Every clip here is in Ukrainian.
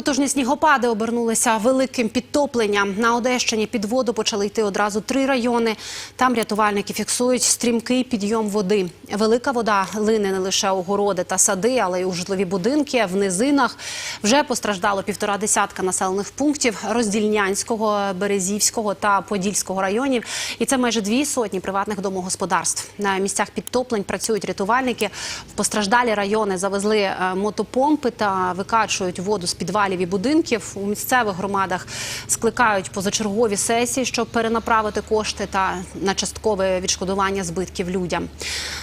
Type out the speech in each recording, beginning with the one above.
Потужні снігопади обернулися великим підтопленням. На Одещині під воду почали йти одразу три райони. Там рятувальники фіксують стрімкий підйом води. Велика вода лине не лише у городи та сади, але й у житлові будинки. В низинах вже постраждало півтора десятка населених пунктів Роздільнянського, Березівського та Подільського районів. І це майже дві сотні приватних домогосподарств. На місцях підтоплень працюють рятувальники. В постраждалі райони завезли е, мотопомпи та викачують воду з підвалів і будинків. У місцевих громадах скликають позачергові сесії, щоб перенаправити кошти та на часткове відшкодування збитків людям.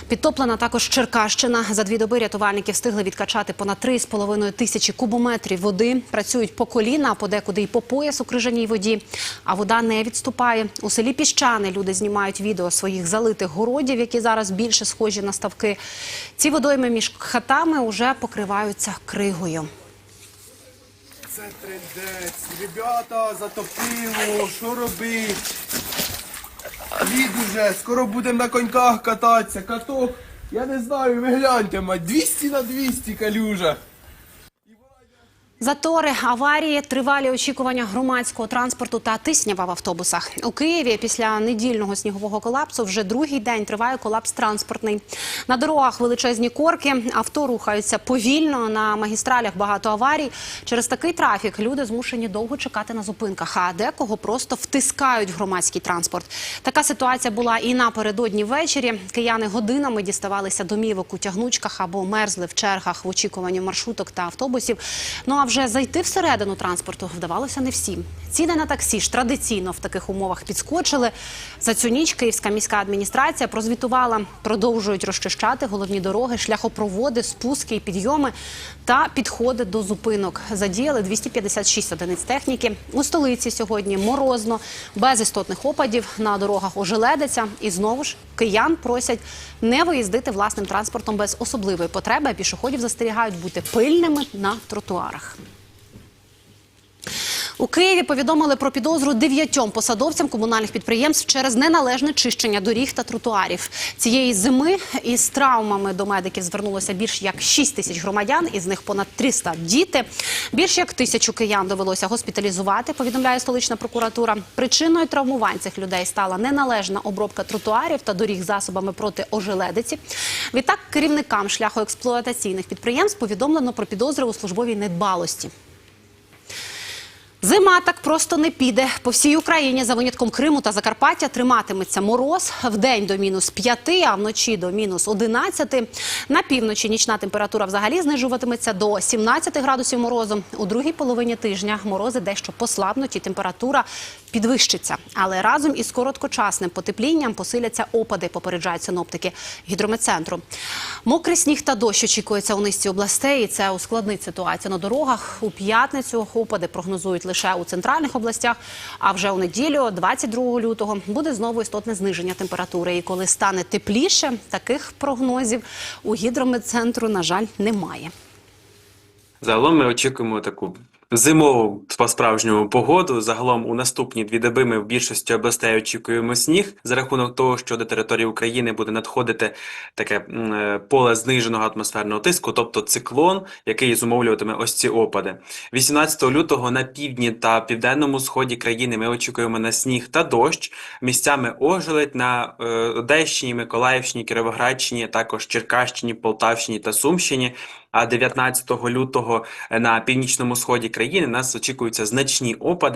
Підтоплена також Черкащина. За дві доби рятувальники встигли відкачати понад 3,5 тисячі кубометрів води. Працюють по коліна, подекуди і по пояс у крижаній воді. А вода не відступає. У селі Піщани люди знімають відео своїх залитих городів, які зараз більше схожі на ставки. Ці водойми між хатами вже покриваються кригою. Це трендець. Ребята, затопило, що робить? Лід уже, скоро будемо на коньках кататися. Каток, я не знаю, ви гляньте, мать, 200 на 200 калюжа. Затори, аварії, тривалі очікування громадського транспорту та тиснява в автобусах. У Києві після недільного снігового колапсу вже другий день триває колапс транспортний. На дорогах величезні корки, авто рухаються повільно, на магістралях багато аварій. Через такий трафік люди змушені довго чекати на зупинках, а декого просто втискають в громадський транспорт. Така ситуація була і напередодні ввечері. Кияни годинами діставалися домівок у тягнучках або мерзли в чергах в очікуванні маршруток та автобусів. Ну а вже зайти всередину транспорту вдавалося не всім. Ціни на таксі ж традиційно в таких умовах підскочили. За цю ніч Київська міська адміністрація прозвітувала, продовжують розчищати головні дороги, шляхопроводи, спуски і підйоми та підходи до зупинок. Задіяли 256 одиниць техніки. У столиці сьогодні морозно, без істотних опадів на дорогах ожеледиться. І знову ж киян просять не виїздити власним транспортом без особливої потреби. Пішоходів застерігають бути пильними на тротуарах. У Києві повідомили про підозру дев'ятьом посадовцям комунальних підприємств через неналежне чищення доріг та тротуарів. Цієї зими із травмами до медиків звернулося більш як 6 тисяч громадян, із них понад 300 – діти. Більш як тисячу киян довелося госпіталізувати, повідомляє столична прокуратура. Причиною травмувань цих людей стала неналежна обробка тротуарів та доріг засобами проти ожеледиці. Відтак керівникам шляхоексплуатаційних підприємств повідомлено про підозри у службовій недбалості. Зима так просто не піде. По всій Україні за винятком Криму та Закарпаття триматиметься мороз. Вдень до мінус 5, а вночі до мінус 11. На півночі нічна температура взагалі знижуватиметься до 17 градусів морозу. У другій половині тижня морози дещо послабнуть і температура підвищиться. Але разом із короткочасним потеплінням посиляться опади, попереджають синоптики гідрометцентру. Мокрий сніг та дощ очікується у низці областей. І це ускладнить ситуацію на дорогах. У п'ятницю опади прогнозують лише у центральних областях. А вже у неділю, 22 лютого, буде знову істотне зниження температури. І коли стане тепліше, таких прогнозів у гідрометцентру, на жаль, немає. Загалом ми очікуємо таку зимову по-справжньому погоду. Загалом у наступні дві доби ми в більшості областей очікуємо сніг за рахунок того, що до території України буде надходити таке е, поле зниженого атмосферного тиску, тобто циклон, який зумовлюватиме ось ці опади. 18 лютого на півдні та південному сході країни ми очікуємо на сніг та дощ. Місцями ожеледь на е, Одещині, Миколаївщині, Кіровоградщині, також Черкащині, Полтавщині та Сумщині. А 19 лютого на північному сході країни нас очікуються значні опади.